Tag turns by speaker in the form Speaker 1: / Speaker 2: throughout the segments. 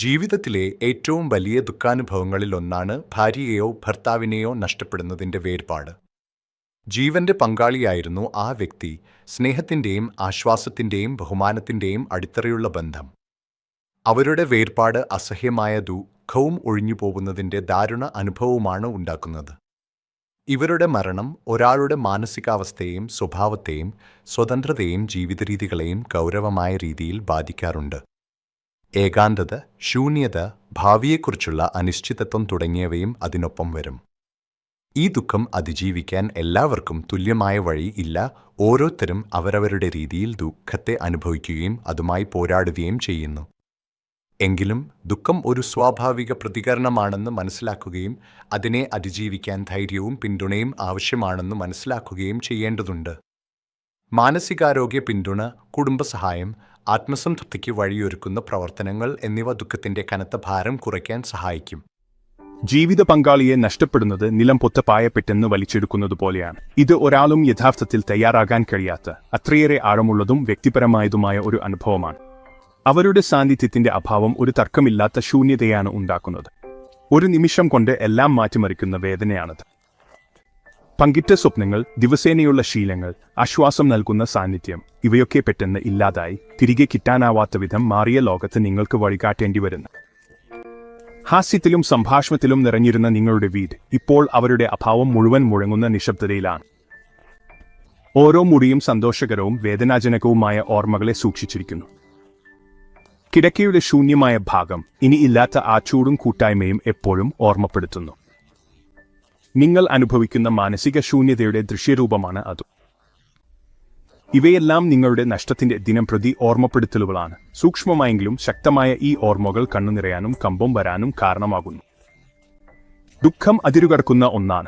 Speaker 1: ജീവിതത്തിലെ ഏറ്റവും വലിയ ദുഃഖാനുഭവങ്ങളിലൊന്നാണ് ഭാര്യയെയോ ഭർത്താവിനെയോ നഷ്ടപ്പെടുന്നതിന്റെ വേർപാട്. ജീവന്റെ പങ്കാളിയായിരുന്നു ആ വ്യക്തി സ്നേഹത്തിന്റെയും ആശ്വാസത്തിന്റെയും ബഹുമാനത്തിന്റെയും അടിത്തറയുള്ള ബന്ധം. അവരുടെ വേർപാട് അസഹ്യമായ ദുഃഖവും ഒഴിഞ്ഞുപോകുന്നതിന്റെ ദാരുണ അനുഭവവുമാണ് ഉണ്ടാക്കുന്നത്. ഇവരുടെ മരണം ഒരാളുടെ മാനസികാവസ്ഥയെയും സ്വഭാവത്തെയും സ്വതന്ത്രതയെയും ജീവിതരീതികളെയും ഗൗരവമായ രീതിയിൽ ബാധിക്കാറുണ്ട്. ഏകാന്തത ശൂന്യത ഭാവിയെക്കുറിച്ചുള്ള അനിശ്ചിതത്വം തുടങ്ങിയവയും അതിനൊപ്പം വരും. ഈ ദുഃഖം അതിജീവിക്കാൻ എല്ലാവർക്കും തുല്യമായ വഴി ഇല്ല. ഓരോരുത്തരും അവരവരുടെ രീതിയിൽ ദുഃഖത്തെ അനുഭവിക്കുകയും അതുമായി പോരാടുകയും ചെയ്യുന്നു. എങ്കിലും ദുഃഖം ഒരു സ്വാഭാവിക പ്രതികരണമാണെന്ന് മനസ്സിലാക്കുകയും അതിനെ അതിജീവിക്കാൻ ധൈര്യവും പിന്തുണയും ആവശ്യമാണെന്ന് മനസ്സിലാക്കുകയും ചെയ്യേണ്ടതുണ്ട്. മാനസികാരോഗ്യ പിന്തുണ കുടുംബസഹായം ആത്മസംതൃപ്തിക്ക് വഴിയൊരുക്കുന്ന പ്രവർത്തനങ്ങൾ എന്നിവ ദുഃഖത്തിന്റെ കനത്ത ഭാരം കുറയ്ക്കാൻ സഹായിക്കും.
Speaker 2: ജീവിത പങ്കാളിയെ നഷ്ടപ്പെടുന്നത് നിലം പൊത്തപ്പായ പെട്ടെന്ന് വലിച്ചെടുക്കുന്നത് പോലെയാണ്. ഇത് ഒരാളും യഥാർത്ഥത്തിൽ തയ്യാറാകാൻ കഴിയാത്ത അത്രയേറെ ആഴമുള്ളതും വ്യക്തിപരമായതുമായ ഒരു അനുഭവമാണ്. അവരുടെ സാന്നിധ്യത്തിന്റെ അഭാവം ഒരു തർക്കമില്ലാത്ത ശൂന്യതയാണ് ഉണ്ടാക്കുന്നത്. ഒരു നിമിഷം കൊണ്ട് എല്ലാം മാറ്റിമറിക്കുന്ന വേദനയാണത്. പങ്കിട്ട സ്വപ്നങ്ങൾ ദിവസേനയുള്ള ശീലങ്ങൾ ആശ്വാസം നൽകുന്ന സാന്നിധ്യം ഇവയൊക്കെ പെട്ടെന്ന് ഇല്ലാതായി തിരികെ കിട്ടാനാവാത്ത വിധം മാറിയ ലോകത്ത് നിങ്ങൾക്ക് വഴികാട്ടേണ്ടി വരുന്നു. ഹാസ്യത്തിലും സംഭാഷണത്തിലും നിറഞ്ഞിരുന്ന നിങ്ങളുടെ വീട് ഇപ്പോൾ അവരുടെ അഭാവം മുഴുവൻ മുഴങ്ങുന്ന നിശബ്ദതയിലാണ്. ഓരോ മുടിയും സന്തോഷകരവും വേദനാജനകവുമായ ഓർമ്മകളെ സൂക്ഷിച്ചിരിക്കുന്നു. കിടക്കയുടെ ശൂന്യമായ ഭാഗം ഇനി ഇല്ലാത്ത ആ ചൂടും കൂട്ടായ്മയും എപ്പോഴും ഓർമ്മപ്പെടുത്തുന്നു. നിങ്ങൾ അനുഭവിക്കുന്ന മാനസിക ശൂന്യതയുടെ ദൃശ്യരൂപമാണ് അത്. ഇവയെല്ലാം നിങ്ങളുടെ നഷ്ടത്തിന്റെ ദിനം പ്രതി ഓർമ്മപ്പെടുത്തലുകളാണ്. സൂക്ഷ്മമായെങ്കിലും ശക്തമായ ഈ ഓർമ്മകൾ കണ്ണുനിറയാനും കമ്പം വരാനും കാരണമാകുന്നു. ദുഃഖം അതിരുകടക്കുന്ന ഒന്നാണ്.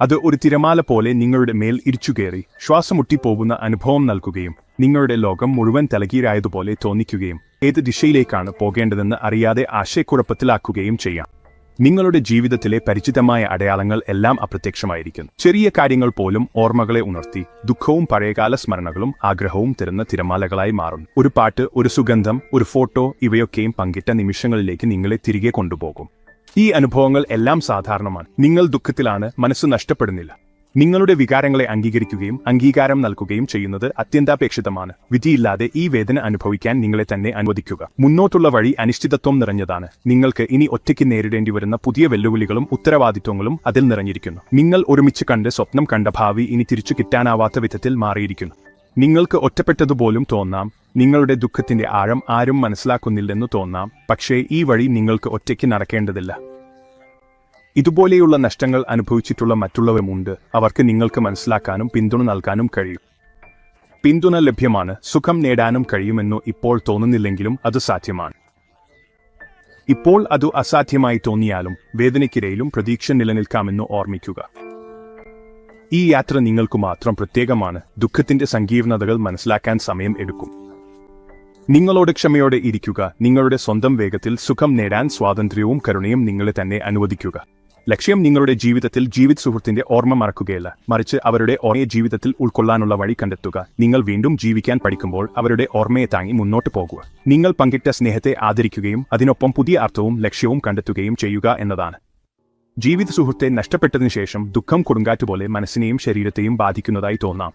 Speaker 2: അത് ഒരു തിരമാല പോലെ നിങ്ങളുടെ മേൽ ഇരിച്ചുകയറി ശ്വാസമുട്ടിപ്പോകുന്ന അനുഭവം നൽകുകയും നിങ്ങളുടെ ലോകം മുഴുവൻ തലകീരായതുപോലെ തോന്നിക്കുകയും ഏത് ദിശയിലേക്കാണ് പോകേണ്ടതെന്ന് അറിയാതെ ആശയക്കുഴപ്പത്തിലാക്കുകയും ചെയ്യാം. നിങ്ങളുടെ ജീവിതത്തിലെ പരിചിതമായ അടയാളങ്ങൾ എല്ലാം അപ്രത്യക്ഷമായിരിക്കുന്നു. ചെറിയ കാര്യങ്ങൾ പോലും ഓർമ്മകളെ ഉണർത്തി ദുഃഖവും പഴയകാല സ്മരണകളും ആഗ്രഹവും തരുന്ന തിരമാലകളായി മാറുന്നു. ഒരു പാട്ട് ഒരു സുഗന്ധം ഒരു ഫോട്ടോ ഇവയൊക്കെയും പങ്കിട്ട നിമിഷങ്ങളിലേക്ക് നിങ്ങളെ തിരികെ കൊണ്ടുപോകും. ഈ അനുഭവങ്ങൾ എല്ലാം സാധാരണമാണ്. നിങ്ങൾ ദുഃഖത്തിലാണ് മനസ്സ് നഷ്ടപ്പെടുന്നില്ല. നിങ്ങളുടെ വികാരങ്ങളെ അംഗീകരിക്കുകയും അംഗീകാരം നൽകുകയും ചെയ്യുന്നത് അത്യന്താപേക്ഷിതമാണ്. വിധിയില്ലാതെ ഈ വേദന അനുഭവിക്കാൻ നിങ്ങളെ തന്നെ അനുവദിക്കുക. മുന്നോട്ടുള്ള വഴി അനിശ്ചിതത്വം നിറഞ്ഞതാണ്. നിങ്ങൾക്ക് ഇനി ഒറ്റയ്ക്ക് നേരിടേണ്ടി വരുന്ന പുതിയ വെല്ലുവിളികളും ഉത്തരവാദിത്വങ്ങളും അതിൽ നിറഞ്ഞിരിക്കുന്നു. നിങ്ങൾ ഒരുമിച്ച് കണ്ട് സ്വപ്നം കണ്ട ഭാവി ഇനി തിരിച്ചു കിട്ടാനാവാത്ത വിധത്തിൽ മാറിയിരിക്കുന്നു. നിങ്ങൾക്ക് ഒറ്റപ്പെട്ടതുപോലും തോന്നാം. നിങ്ങളുടെ ദുഃഖത്തിന്റെ ആഴം ആരും മനസ്സിലാക്കുന്നില്ലെന്ന് തോന്നാം. പക്ഷേ ഈ വഴി നിങ്ങൾക്ക് ഒറ്റയ്ക്ക് നടക്കേണ്ടതില്ല. ഇതുപോലെയുള്ള നഷ്ടങ്ങൾ അനുഭവിച്ചിട്ടുള്ള മറ്റുള്ളവരുമുണ്ട്. അവർക്ക് നിങ്ങൾക്ക് മനസ്സിലാക്കാനും പിന്തുണ നൽകാനും കഴിയും. പിന്തുണ ലഭ്യമാണ്. സുഖം നേടാനും കഴിയുമെന്നു ഇപ്പോൾ തോന്നുന്നില്ലെങ്കിലും അത് സാധ്യമാണ്. ഇപ്പോൾ അത് അസാധ്യമായി തോന്നിയാലും വേദനയ്ക്കിടയിലും പ്രതീക്ഷ നിലനിൽക്കാമെന്ന് ഓർമ്മിക്കുക. ഈ യാത്ര നിങ്ങൾക്ക് മാത്രം പ്രത്യേകമാണ്. ദുഃഖത്തിന്റെ സങ്കീർണതകൾ മനസ്സിലാക്കാൻ സമയം എടുക്കും. നിങ്ങളോട് ക്ഷമയോടെ ഇരിക്കുക. നിങ്ങളുടെ സ്വന്തം വേഗത്തിൽ സുഖം നേടാൻ സ്വാതന്ത്ര്യവും കരുണയും നിങ്ങളെ തന്നെ അനുവദിക്കുക. ലക്ഷ്യം നിങ്ങളുടെ ജീവിതത്തിൽ ജീവിത സുഹൃത്തിന്റെ ഓർമ്മ മറക്കുകയല്ല. മറിച്ച് അവരുടെ ഓർമ്മയെ ജീവിതത്തിൽ ഉൾക്കൊള്ളാനുള്ള വഴി കണ്ടെത്തുക. നിങ്ങൾ വീണ്ടും ജീവിക്കാൻ പഠിക്കുമ്പോൾ അവരുടെ ഓർമ്മയെ താങ്ങി മുന്നോട്ട് പോകുക. നിങ്ങൾ പങ്കിട്ട സ്നേഹത്തെ ആദരിക്കുകയും അതിനൊപ്പം പുതിയ അർത്ഥവും ലക്ഷ്യവും കണ്ടെത്തുകയും ചെയ്യുക എന്നതാണ്. ജീവിത സുഹൃത്തെ നഷ്ടപ്പെട്ടതിനു ശേഷം ദുഃഖം കൊടുങ്കാറ്റുപോലെ മനസ്സിനെയും ശരീരത്തെയും ബാധിക്കുന്നതായി തോന്നാം.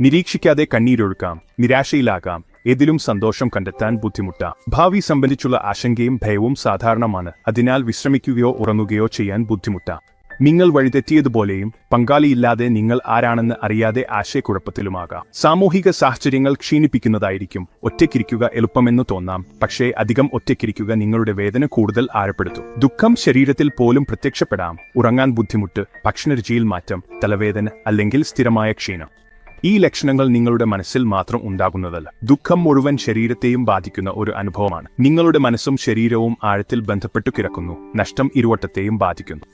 Speaker 2: നിരീക്ഷിക്കാതെ കണ്ണീരൊഴുക്കാം. നിരാശയിലാകാം. ഏതിലും സന്തോഷം കണ്ടെത്താൻ ബുദ്ധിമുട്ടാം. ഭാവി സംബന്ധിച്ചുള്ള ആശങ്കയും ഭയവും സാധാരണമാണ്. അതിനാൽ വിശ്രമിക്കുകയോ ഉറങ്ങുകയോ ചെയ്യാൻ ബുദ്ധിമുട്ടാം. നിങ്ങൾ വഴിതെറ്റിയതുപോലെയും പങ്കാളിയില്ലാതെ നിങ്ങൾ ആരാണെന്ന് അറിയാതെ ആശയക്കുഴപ്പത്തിലുമാകാം. സാമൂഹിക സാഹചര്യങ്ങൾ ക്ഷീണിപ്പിക്കുന്നതായിരിക്കും. ഒറ്റയ്ക്കിരിക്കുക എളുപ്പമെന്ന് തോന്നാം. പക്ഷേ അധികം ഒറ്റയ്ക്കിരിക്കുക നിങ്ങളുടെ വേദന കൂടുതൽ ആഴപ്പെടുത്തും. ദുഃഖം ശരീരത്തിൽ പോലും പ്രത്യക്ഷപ്പെടാം. ഉറങ്ങാൻ ബുദ്ധിമുട്ട് ഭക്ഷണരുചിയിൽ മാറ്റം തലവേദന അല്ലെങ്കിൽ സ്ഥിരമായ ക്ഷീണം. ഈ ലക്ഷണങ്ങൾ നിങ്ങളുടെ മനസ്സിൽ മാത്രം ഉണ്ടാകുന്നതല്ല. ദുഃഖം മുഴുവൻ ശരീരത്തെയും ബാധിക്കുന്ന ഒരു അനുഭവമാണ്. നിങ്ങളുടെ മനസ്സും ശരീരവും ആഴത്തിൽ ബന്ധപ്പെട്ടു കിടക്കുന്നു. നഷ്ടം ഇരുവട്ടത്തെയും ബാധിക്കുന്നു.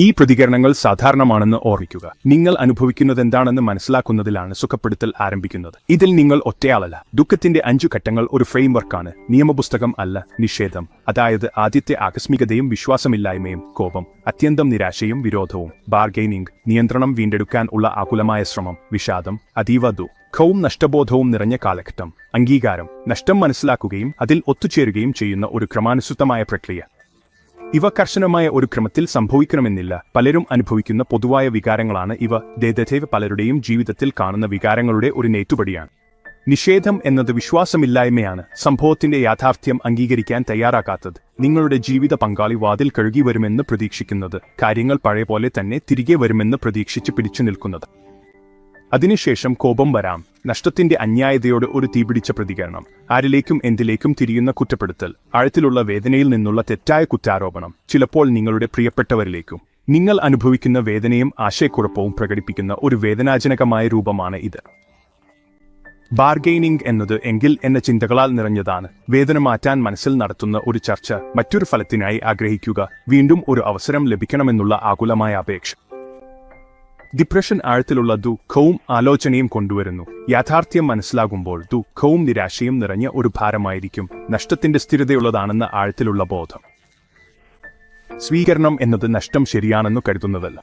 Speaker 2: ഈ പ്രതികരണങ്ങൾ സാധാരണമാണെന്ന് ഓർമ്മിക്കുക. നിങ്ങൾ അനുഭവിക്കുന്നത് എന്താണെന്ന് മനസ്സിലാക്കുന്നതിലാണ് സുഖപ്പെടുത്തൽ ആരംഭിക്കുന്നത്. ഇതിൽ നിങ്ങൾ ഒറ്റയാളല്ല. ദുഃഖത്തിന്റെ അഞ്ചു ഘട്ടങ്ങൾ ഒരു ഫ്രെയിംവർക്കാണ് നിയമപുസ്തകം അല്ല നിഷേധം. അതായത് ആദ്യത്തെ ആകസ്മികതയും വിശ്വാസമില്ലായ്മയും കോപം. അത്യന്തം നിരാശയും വിരോധവും. ബാർഗെയിനിങ് നിയന്ത്രണം വീണ്ടെടുക്കാൻ ഉള്ള ആകുലമായ ശ്രമം. വിഷാദം അതീവ ദുഃഖവും നഷ്ടബോധവും നിറഞ്ഞ കാലഘട്ടം. അംഗീകാരം. നഷ്ടം മനസ്സിലാക്കുകയും അതിൽ ഒത്തുചേരുകയും ചെയ്യുന്ന ഒരു ക്രമാനുസൃതമായ പ്രക്രിയ. ഇവ കർശനമായ ഒരു ക്രമത്തിൽ സംഭവിക്കണമെന്നില്ല. പലരും അനുഭവിക്കുന്ന പൊതുവായ വികാരങ്ങളാണ് ഇവ. ദേദേവ് പലരുടെയും ജീവിതത്തിൽ കാണുന്ന വികാരങ്ങളുടെ ഒരു നേറ്റുപടിയാണ് നിഷേധം എന്നത് വിശ്വാസമില്ലായ്മയാണ്. സംഭവത്തിന്റെ യാഥാർത്ഥ്യം അംഗീകരിക്കാൻ തയ്യാറാക്കാത്തത് നിങ്ങളുടെ ജീവിത പങ്കാളി വാതിൽ കഴുകി വരുമെന്ന് പ്രതീക്ഷിക്കുന്നത്. കാര്യങ്ങൾ പഴയ പോലെ തന്നെ തിരികെ വരുമെന്ന് പ്രതീക്ഷിച്ച് പിടിച്ചു നിൽക്കുന്നത്. അതിനുശേഷം കോപം വരാം. നഷ്ടത്തിന്റെ അന്യായതയോട് ഒരു തീപിടിച്ച പ്രതികരണം. ആരിലേക്കും എന്തിലേക്കും തിരിയുന്ന കുറ്റപ്പെടുത്തൽ. ആഴത്തിലുള്ള വേദനയിൽ നിന്നുള്ള തെറ്റായ കുറ്റാരോപണം. ചിലപ്പോൾ നിങ്ങളുടെ പ്രിയപ്പെട്ടവരിലേക്കും. നിങ്ങൾ അനുഭവിക്കുന്ന വേദനയും ആശയക്കുഴപ്പവും പ്രകടിപ്പിക്കുന്ന ഒരു വേദനാജനകമായ രൂപമാണ് ഇത്. ബാർഗെയിനിംഗ് എന്നത് എങ്കിൽ എന്ന ചിന്തകളാൽ നിറഞ്ഞതാണ്. വേദന മാറ്റാൻ മനസ്സിൽ നടത്തുന്ന ഒരു ചർച്ച മറ്റൊരു ഫലത്തിനായി ആഗ്രഹിക്കുക. വീണ്ടും ഒരു അവസരം ലഭിക്കണമെന്നുള്ള ആകുലമായ അപേക്ഷ. ഡിപ്രഷൻ ആഴത്തിലുള്ള ദുഃഖവും ആലോചനയും കൊണ്ടുവരുന്നു. യാഥാർത്ഥ്യം മനസ്സിലാകുമ്പോൾ ദുഃഖവും നിരാശയും നിറഞ്ഞ ഒരു ഭാരമായിരിക്കും. നഷ്ടത്തിന്റെ സ്ഥിരതയുള്ളതാണെന്ന ആഴത്തിലുള്ള ബോധം. സ്വീകരണം എന്നത് നഷ്ടം ശരിയാണെന്ന് കരുതുന്നതല്ല.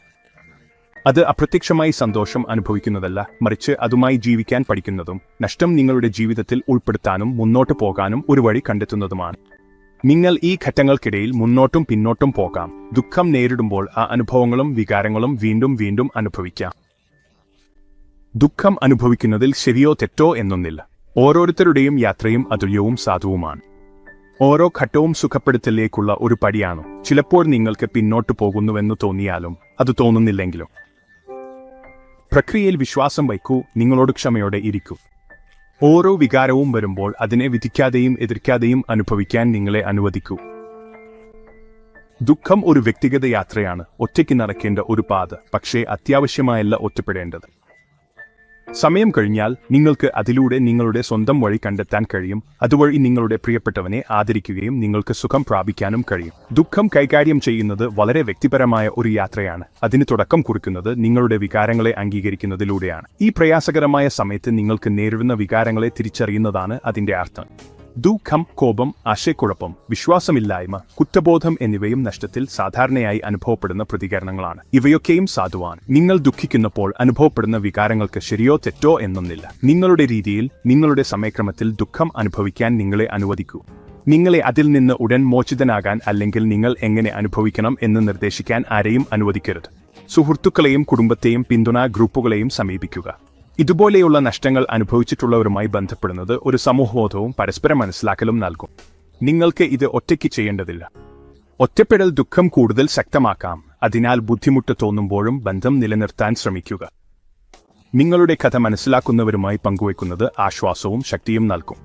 Speaker 2: അത് അപ്രത്യക്ഷമായി സന്തോഷം അനുഭവിക്കുന്നതല്ല. മറിച്ച് അതുമായി ജീവിക്കാൻ പഠിക്കുന്നതും നഷ്ടം നിങ്ങളുടെ ജീവിതത്തിൽ ഉൾപ്പെടുത്താനും മുന്നോട്ട് പോകാനും ഒരു വഴി കണ്ടെത്തുന്നതുമാണ്. നിങ്ങൾ ഈ ഘട്ടങ്ങൾക്കിടയിൽ മുന്നോട്ടും പിന്നോട്ടും പോകാം. ദുഃഖം നേരിടുമ്പോൾ ആ അനുഭവങ്ങളും വികാരങ്ങളും വീണ്ടും വീണ്ടും അനുഭവിക്കാം. ദുഃഖം അനുഭവിക്കുന്നതിൽ ശരിയോ തെറ്റോ എന്നൊന്നില്ല. ഓരോരുത്തരുടെയും യാത്രയും അതുല്യവും സാധുവുമാണ്. ഓരോ ഘട്ടവും സുഖപ്പെടുത്തലിലേക്കുള്ള ഒരു പടിയാണ്. ചിലപ്പോൾ നിങ്ങൾക്ക് പിന്നോട്ട് പോകുന്നുവെന്ന് തോന്നിയാലും അത് തോന്നുന്നില്ലെങ്കിലും. പ്രക്രിയയിൽ വിശ്വാസം വയ്ക്കൂ നിങ്ങളോട് ക്ഷമയോടെ ഇരിക്കൂ. ഓരോ വികാരവും വരുമ്പോൾ അതിനെ വിധിക്കാതെയും എതിർക്കാതെയും അനുഭവിക്കാൻ നിങ്ങളെ അനുവദിക്കൂ. ദുഃഖം ഒരു വ്യക്തിഗത യാത്രയാണ്. ഒറ്റയ്ക്ക് നടക്കേണ്ട ഒരു പാത പക്ഷേ അത്യാവശ്യമായല്ല ഒറ്റപ്പെടേണ്ടത്. സമയം കഴിഞ്ഞാൽ നിങ്ങൾക്ക് അതിലൂടെ നിങ്ങളുടെ സ്വന്തം വഴി കണ്ടെത്താൻ കഴിയും. അതുവഴി നിങ്ങളുടെ പ്രിയപ്പെട്ടവനെ ആദരിക്കുകയും നിങ്ങൾക്ക് സുഖം പ്രാപിക്കാനും കഴിയും. ദുഃഖം കൈകാര്യം ചെയ്യുന്നത് വളരെ വ്യക്തിപരമായ ഒരു യാത്രയാണ്. അതിന് തുടക്കം കുറിക്കുന്നത് നിങ്ങളുടെ വികാരങ്ങളെ അംഗീകരിക്കുന്നതിലൂടെയാണ്. ഈ പ്രയാസകരമായ സമയത്ത് നിങ്ങൾക്ക് നേരിടുന്ന വികാരങ്ങളെ തിരിച്ചറിയുന്നതാണ് അതിന്റെ അർത്ഥം. ദുഃഖം കോപം ആശയക്കുഴപ്പം വിശ്വാസമില്ലായ്മ കുറ്റബോധം എന്നിവയും നഷ്ടത്തിൽ സാധാരണയായി അനുഭവപ്പെടുന്ന പ്രതികരണങ്ങളാണ്. ഇവയൊക്കെയും സാധുവാണ്. നിങ്ങൾ ദുഃഖിക്കുന്നപ്പോൾ അനുഭവപ്പെടുന്ന വികാരങ്ങൾക്ക് ശരിയോ തെറ്റോ എന്നൊന്നില്ല. നിങ്ങളുടെ രീതിയിൽ നിങ്ങളുടെ സമയക്രമത്തിൽ ദുഃഖം അനുഭവിക്കാൻ നിങ്ങളെ അനുവദിക്കൂ. നിങ്ങളെ അതിൽ നിന്ന് ഉടൻ മോചിതനാകാൻ അല്ലെങ്കിൽ നിങ്ങൾ എങ്ങനെ അനുഭവിക്കണം എന്ന് നിർദ്ദേശിക്കാൻ ആരെയും അനുവദിക്കരുത്. സുഹൃത്തുക്കളെയും കുടുംബത്തെയും പിന്തുണ ഗ്രൂപ്പുകളെയും സമീപിക്കുക. ഇതുപോലെയുള്ള നഷ്ടങ്ങൾ അനുഭവിച്ചിട്ടുള്ളവരുമായി ബന്ധപ്പെടുന്നത് ഒരു സമൂഹബോധവും പരസ്പരം മനസ്സിലാക്കലും നൽകും. നിങ്ങൾക്ക് ഇത് ഒറ്റയ്ക്ക് ചെയ്യേണ്ടതില്ല. ഒറ്റപ്പെടൽ ദുഃഖം കൂടുതൽ ശക്തമാക്കാം. അതിനാൽ ബുദ്ധിമുട്ട് തോന്നുമ്പോഴും ബന്ധം നിലനിർത്താൻ ശ്രമിക്കുക. നിങ്ങളുടെ കഥ മനസ്സിലാക്കുന്നവരുമായി പങ്കുവയ്ക്കുന്നത് ആശ്വാസവും ശക്തിയും നൽകും.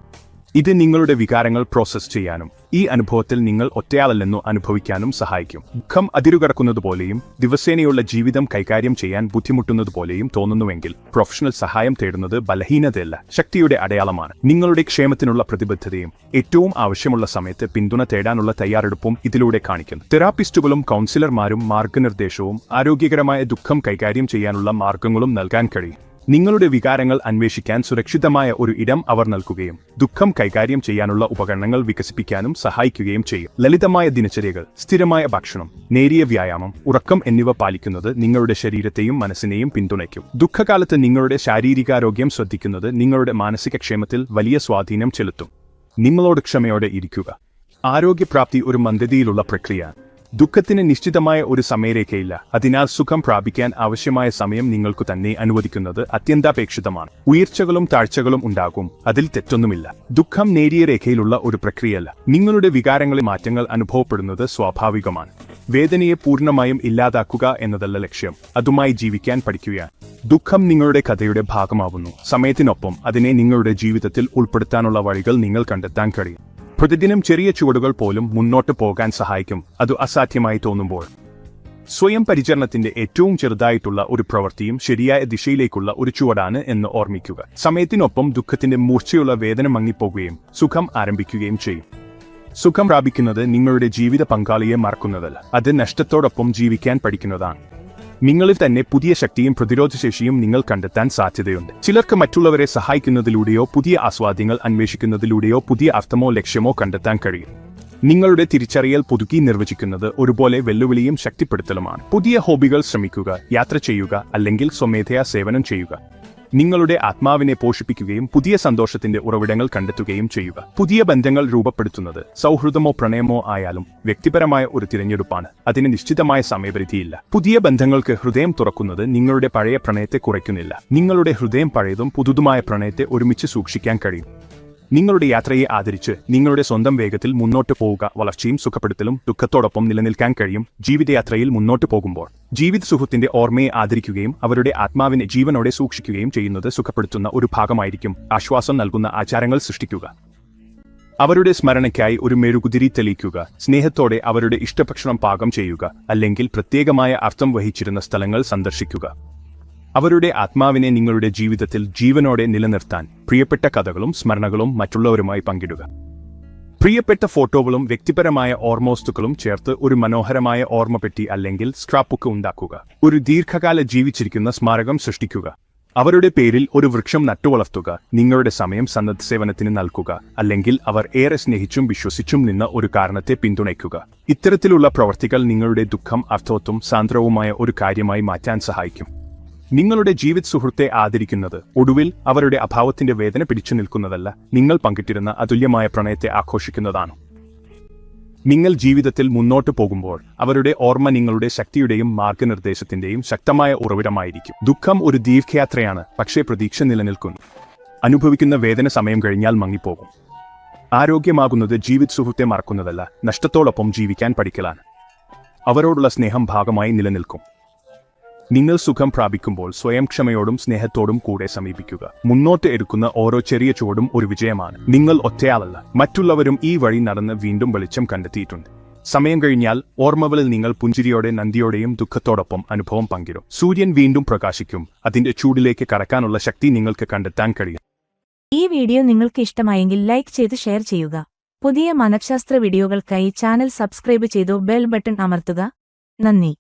Speaker 2: ഇത് നിങ്ങളുടെ വികാരങ്ങൾ പ്രോസസ്സ് ചെയ്യാനും ഈ അനുഭവത്തിൽ നിങ്ങൾ ഒറ്റയാളല്ലെന്നു അനുഭവിക്കാനും സഹായിക്കും. ദുഃഖം അതിരുകടക്കുന്നതുപോലെയും ദിവസേനയുള്ള ജീവിതം കൈകാര്യം ചെയ്യാൻ ബുദ്ധിമുട്ടുന്നതുപോലെയും തോന്നുന്നുവെങ്കിൽ പ്രൊഫഷണൽ സഹായം തേടുന്നത് ബലഹീനതയല്ല ശക്തിയുടെ അടയാളമാണ്. നിങ്ങളുടെ ക്ഷേമത്തിനുള്ള പ്രതിബദ്ധതയും ഏറ്റവും ആവശ്യമുള്ള സമയത്ത് പിന്തുണ തേടാനുള്ള തയ്യാറെടുപ്പും ഇതിലൂടെ കാണിക്കുന്നു. തെറാപ്പിസ്റ്റുകളും കൗൺസിലർമാരും മാർഗനിർദ്ദേശവും ആരോഗ്യകരമായ ദുഃഖം കൈകാര്യം ചെയ്യാനുള്ള മാർഗങ്ങളും നൽകാൻ കഴിയും. നിങ്ങളുടെ വികാരങ്ങൾ അന്വേഷിക്കാൻ സുരക്ഷിതമായ ഒരു ഇടം അവർ നൽകുകയും ദുഃഖം കൈകാര്യം ചെയ്യാനുള്ള ഉപകരണങ്ങൾ വികസിപ്പിക്കാനും സഹായിക്കുകയും ചെയ്യും. ലളിതമായ ദിനചര്യകൾ സ്ഥിരമായ ഭക്ഷണം നേരിയ വ്യായാമം ഉറക്കം എന്നിവ പാലിക്കുന്നത് നിങ്ങളുടെ ശരീരത്തെയും മനസ്സിനെയും പിന്തുണയ്ക്കും. ദുഃഖകാലത്ത് നിങ്ങളുടെ ശാരീരികാരോഗ്യം ശ്രദ്ധിക്കുന്നത് നിങ്ങളുടെ മാനസിക ക്ഷേമത്തിൽ വലിയ സ്വാധീനം ചെലുത്തും. നിങ്ങളോട് ക്ഷമയോടെ ഇരിക്കുക. ആരോഗ്യപ്രാപ്തി ഒരു മന്ദതിയിലുള്ള പ്രക്രിയയാണ് ദുഃഖത്തിന് നിശ്ചിതമായ ഒരു സമയരേഖയില്ല. അതിനാൽ സുഖം പ്രാപിക്കാൻ ആവശ്യമായ സമയം നിങ്ങൾക്കു തന്നെ അനുവദിക്കുന്നത് അത്യന്താപേക്ഷിതമാണ്. ഉയർച്ചകളും താഴ്ചകളും ഉണ്ടാകും. അതിൽ തെറ്റൊന്നുമില്ല. ദുഃഖം നേരിയ രേഖയിലുള്ള ഒരു പ്രക്രിയയല്ല. നിങ്ങളുടെ വികാരങ്ങളിൽ മാറ്റങ്ങൾ അനുഭവപ്പെടുന്നത് സ്വാഭാവികമാണ്. വേദനയെ പൂർണമായും ഇല്ലാതാക്കുക എന്നതല്ല ലക്ഷ്യം. അതുമായി ജീവിക്കാൻ പഠിക്കുക ദുഃഖം നിങ്ങളുടെ കഥയുടെ ഭാഗമാവുന്നു. സമയത്തിനൊപ്പം അതിനെ നിങ്ങളുടെ ജീവിതത്തിൽ ഉൾപ്പെടുത്താനുള്ള വഴികൾ നിങ്ങൾ കണ്ടെത്താൻ കഴിയും. പ്രതിദിനം ചെറിയ ചുവടുകൾ പോലും മുന്നോട്ട് പോകാൻ സഹായിക്കും. അത് അസാധ്യമായി തോന്നുമ്പോൾ. സ്വയം പരിചരണത്തിന്റെ ഏറ്റവും ചെറുതായിട്ടുള്ള ഒരു പ്രവൃത്തിയും ശരിയായ ദിശയിലേക്കുള്ള ഒരു ചുവടാണ് എന്ന് ഓർമ്മിക്കുക. സമയത്തിനൊപ്പം ദുഃഖത്തിന്റെ മൂർച്ചയുള്ള വേദന മങ്ങിപ്പോകുകയും സുഖം ആരംഭിക്കുകയും ചെയ്യും. സുഖം പ്രാപിക്കുന്നത് നിങ്ങളുടെ ജീവിത പങ്കാളിയെ മറക്കുന്നതല്ല. അത് നഷ്ടത്തോടൊപ്പം ജീവിക്കാൻ പഠിക്കുന്നതാണ്. നിങ്ങളിൽ തന്നെ പുതിയ ശക്തിയും പ്രതിരോധശേഷിയും നിങ്ങൾ കണ്ടെത്താൻ സാധ്യതയുണ്ട്. ചിലർക്ക് മറ്റുള്ളവരെ സഹായിക്കുന്നതിലൂടെയോ പുതിയ ആസ്വാദ്യങ്ങൾ അന്വേഷിക്കുന്നതിലൂടെയോ പുതിയ അർത്ഥമോ ലക്ഷ്യമോ കണ്ടെത്താൻ കഴിയും. നിങ്ങളുടെ തിരിച്ചറിയൽ പുതുക്കി നിർവചിക്കുന്നത് ഒരുപോലെ വെല്ലുവിളിയും ശക്തിപ്പെടുത്തലുമാണ്. പുതിയ ഹോബികൾ ശ്രമിക്കുക യാത്ര ചെയ്യുക അല്ലെങ്കിൽ സ്വമേധയാ സേവനം ചെയ്യുക. നിങ്ങളുടെ ആത്മാവിനെ പോഷിപ്പിക്കുകയും പുതിയ സന്തോഷത്തിന്റെ ഉറവിടങ്ങൾ കണ്ടെത്തുകയും ചെയ്യുക. പുതിയ ബന്ധങ്ങൾ രൂപപ്പെടുത്തുന്നത് സൗഹൃദമോ പ്രണയമോ ആയാലും വ്യക്തിപരമായ ഒരു തിരഞ്ഞെടുപ്പാണ്. അതിന് നിശ്ചിതമായ സമയപരിധിയില്ല. പുതിയ ബന്ധങ്ങൾക്ക് ഹൃദയം തുറക്കുന്നത് നിങ്ങളുടെ പഴയ പ്രണയത്തെ കുറയ്ക്കുന്നില്ല. നിങ്ങളുടെ ഹൃദയം പഴയതും പുതുതുമായ പ്രണയത്തെ ഒരുമിച്ച് സൂക്ഷിക്കാൻ കഴിയും. നിങ്ങളുടെ യാത്രയെ ആദരിച്ച് നിങ്ങളുടെ സ്വന്തം വേഗത്തിൽ മുന്നോട്ട് പോവുക വളർച്ചയും സുഖപ്പെടുത്തലും ദുഃഖത്തോടൊപ്പം നിലനിൽക്കാൻ കഴിയും. ജീവിതയാത്രയിൽ മുന്നോട്ട് പോകുമ്പോൾ ജീവിത സുഹൃത്തിന്റെ ഓർമ്മയെ ആദരിക്കുകയും അവരുടെ ആത്മാവിനെ ജീവനോടെ സൂക്ഷിക്കുകയും ചെയ്യുന്നത് സുഖപ്പെടുത്തുന്ന ഒരു ഭാഗമായിരിക്കും ആശ്വാസം നൽകുന്ന ആചാരങ്ങൾ സൃഷ്ടിക്കുക. അവരുടെ സ്മരണയ്ക്കായി ഒരു മെഴുകുതിരി തെളിയിക്കുക സ്നേഹത്തോടെ അവരുടെ ഇഷ്ടഭക്ഷണം പാകം ചെയ്യുക അല്ലെങ്കിൽ പ്രത്യേകമായ അർത്ഥം വഹിച്ചിരുന്ന സ്ഥലങ്ങൾ സന്ദർശിക്കുക. അവരുടെ ആത്മാവിനെ നിങ്ങളുടെ ജീവിതത്തിൽ ജീവനോടെ നിലനിർത്താൻ പ്രിയപ്പെട്ട കഥകളും സ്മരണകളും മറ്റുള്ളവരുമായി പങ്കിടുക. പ്രിയപ്പെട്ട ഫോട്ടോകളും വ്യക്തിപരമായ ഓർമ്മവസ്തുക്കളും ചേർത്ത് ഒരു മനോഹരമായ ഓർമ്മപ്പെട്ടി അല്ലെങ്കിൽ സ്ക്രാപ്പുക്ക് ഉണ്ടാക്കുക. ഒരു ദീർഘകാല ജീവിച്ചിരിക്കുന്ന സ്മാരകം സൃഷ്ടിക്കുക. അവരുടെ പേരിൽ ഒരു വൃക്ഷം നട്ടുവളർത്തുക. നിങ്ങളുടെ സമയം സന്നദ്ധ സേവനത്തിന് നൽകുക. അല്ലെങ്കിൽ അവർ ഏറെ സ്നേഹിച്ചും വിശ്വസിച്ചും നിന്ന ഒരു കാരണത്തെ പിന്തുണയ്ക്കുക. ഇത്തരത്തിലുള്ള പ്രവർത്തികൾ നിങ്ങളുടെ ദുഃഖം അർത്ഥവത്വം സാന്ദ്രവുമായ ഒരു കാര്യമായി മാറ്റാൻ സഹായിക്കും. നിങ്ങളുടെ ജീവിത സുഹൃത്തെ ആദരിക്കുന്നത് ഒടുവിൽ അവരുടെ അഭാവത്തിന്റെ വേദന പിടിച്ചു നിൽക്കുന്നതല്ല. നിങ്ങൾ പങ്കിട്ടിരുന്ന അതുല്യമായ പ്രണയത്തെ ആഘോഷിക്കുന്നതാണ്. നിങ്ങൾ ജീവിതത്തിൽ മുന്നോട്ട് പോകുമ്പോൾ അവരുടെ ഓർമ്മ നിങ്ങളുടെ ശക്തിയുടെയും മാർഗനിർദ്ദേശത്തിന്റെയും ശക്തമായ ഉറവിടമായിരിക്കും. ദുഃഖം ഒരു ദീർഘയാത്രയാണ് പക്ഷേ പ്രതീക്ഷ നിലനിൽക്കുന്നു. അനുഭവിക്കുന്ന വേദന സമയം കഴിഞ്ഞാൽ മങ്ങിപ്പോകും. ആരോഗ്യമാകുന്നത് ജീവിത സുഹൃത്തെ മറക്കുന്നതല്ല നഷ്ടത്തോടൊപ്പം ജീവിക്കാൻ പഠിക്കലാണ്. അവരോടുള്ള സ്നേഹം ഭാഗമായി നിലനിൽക്കും. നിങ്ങൾ സുഖം പ്രാപിക്കുമ്പോൾ സ്വയം ക്ഷമയോടും സ്നേഹത്തോടും കൂടെ സമീപിക്കുക. മുന്നോട്ട് എടുക്കുന്ന ഓരോ ചെറിയ ചുവടും ഒരു വിജയമാണ്. നിങ്ങൾ ഒറ്റയാളല്ല. മറ്റുള്ളവരും ഈ വഴി നടന്ന് വീണ്ടും വെളിച്ചം കണ്ടെത്തിയിട്ടുണ്ട്. സമയം കഴിഞ്ഞാൽ ഓർമ്മകളിൽ നിങ്ങൾ പുഞ്ചിരിയോടെ നന്ദിയോടെയും ദുഃഖത്തോടൊപ്പം അനുഭവം പങ്കിടും. സൂര്യൻ വീണ്ടും പ്രകാശിക്കും. അതിന്റെ ചൂടിലേക്ക് കടക്കാനുള്ള ശക്തി നിങ്ങൾക്ക് കണ്ടെത്താൻ കഴിയും.
Speaker 3: ഈ വീഡിയോ നിങ്ങൾക്ക് ഇഷ്ടമായെങ്കിൽ ലൈക്ക് ചെയ്ത് ഷെയർ ചെയ്യുക. പുതിയ മനഃശാസ്ത്ര വീഡിയോകൾക്കായി ചാനൽ സബ്സ്ക്രൈബ് ചെയ്തു ബെൽ ബട്ടൺ അമർത്തുക. നന്ദി.